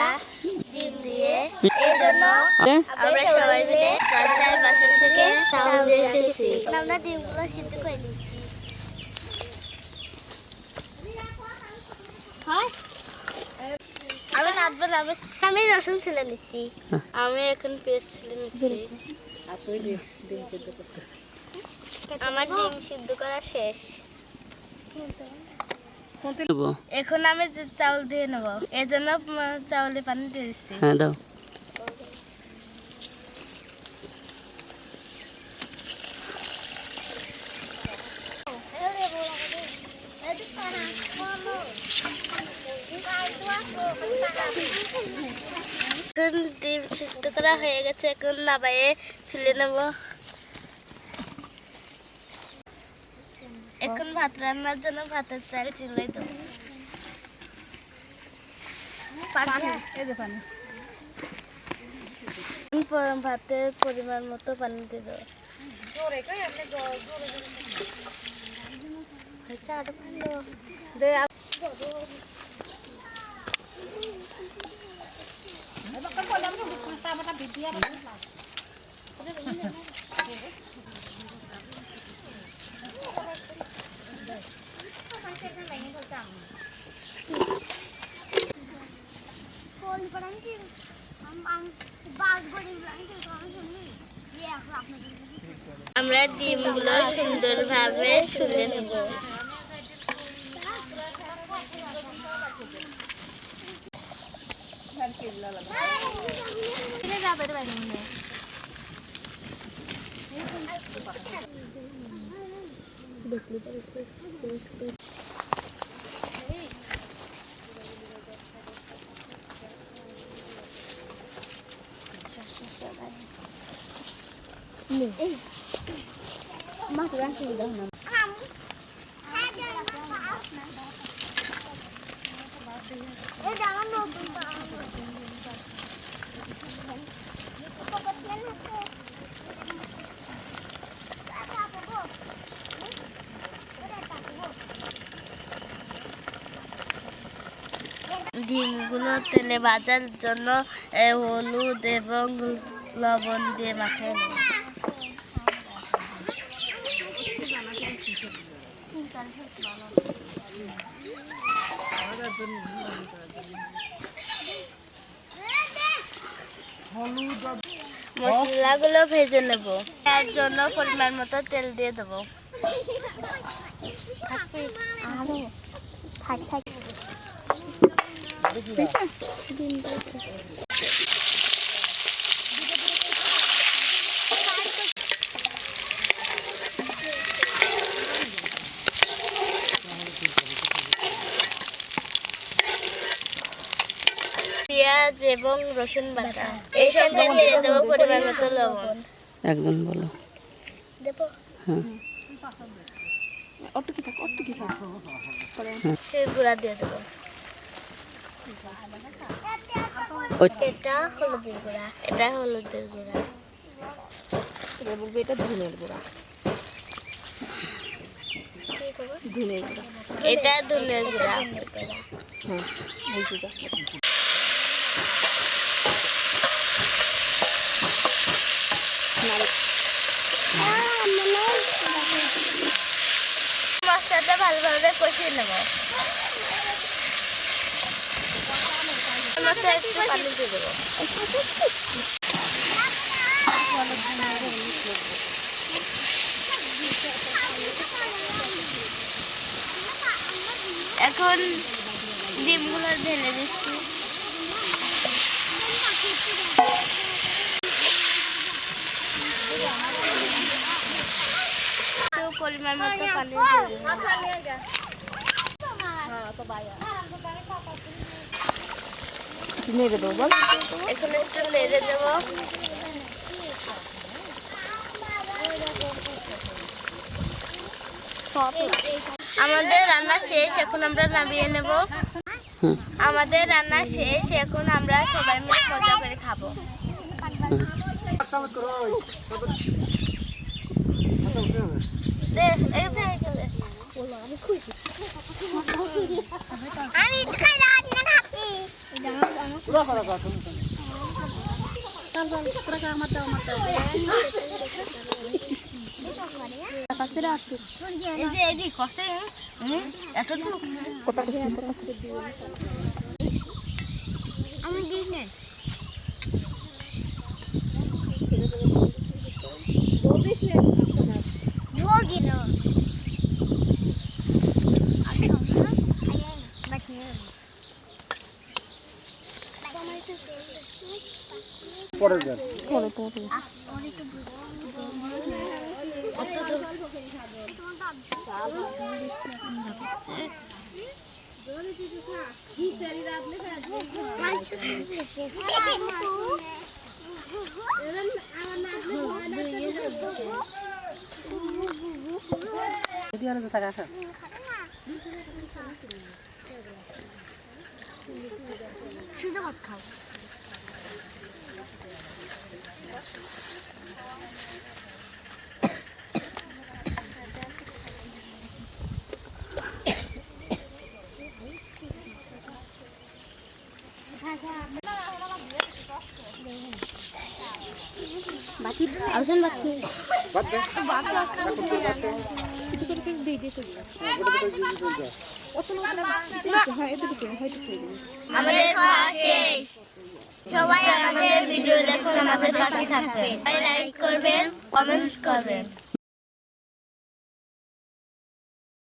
ভাজা ডিম দিয়ে এই জন্য আমরা সবাই মিলে চার চার বাসা থেকে চাউল এসেছি। আমরা ডিমগুলো সিদ্ধ করে নিচ্ছি আমি নাচবো না আমি- রসুন ছিলে নিচ্ছি আমি এখন পেঁয়াজ ছিলে নিচ্ছি আমার ডিম সিদ্ধ করা শেষ। এখন আমি চাউল দিয়ে নেব এই জন্য চাউলে পানি দিয়ে দিচ্ছি। হ্যাঁ দাও। এখন ডিম সিদ্ধ করা হয়ে গেছে এখন নাবাইয়ে ছিলে নেব। এখন ভাত রান্নার জন্য ভাতের চাল চুলাই পানি ভাতের পরিমাণ মতো পানি দিয়ে দেবো আমরা ডিমগুলো সুন্দরভাবে শুলে নেব। ডিমগুলো তেলে ভাজার জন্য হলুদ এবং লবণ দিয়ে মাখিয়ে মশলাগুলো ভেজে নেব। তার জন্য পরিমাণ মতো তেল দিয়ে দেবো। থাক থাক। পেঁয়াজ এবং রসুন বাটা। এই সঙ্গে দিয়ে দেবো পরিমাণ মতো লবণ। একদম বলো। দেবো? হ্যাঁ। সে গুঁড়া দিয়ে দেবো। এটা হলুদের গুঁড়া। এটা হলুদের গুঁড়া। এটা ধনের গুঁড়া। ধনের গুঁড়া। এটা ধনের গুঁড়া। হ্যাঁ এই ভালোভাবে কষিয়ে নেব। মশলা একটু পানি দিয়ে এখন ডিমগুলো ঢেলে দিচ্ছি একটু পরিমাণ মতো পানি দিয়ে দেবো। নেড়ে দেবো বল। এখন একটু নেড়ে দেবো। আমাদের রান্না শেষ এখন আমরা নামিয়ে নেব। আমাদের রান্না শেষ এখন আমরা সবাই মিলে মজা করে খাব। দে, এই ভাই গেলে। আমি খাই রান্না এই যে কষ্টে এত তো আমি দিই না Våg nu. পরের গান শুধু ভাত খাও বাকি আউশন বাকি। বাদ দে। আমাদের খাওয়া শেষ। সবাই আমাদের ভিডিও দেখুন আমাদের পাশে থাকবেন। লাইক করবেন কমেন্ট করবেন।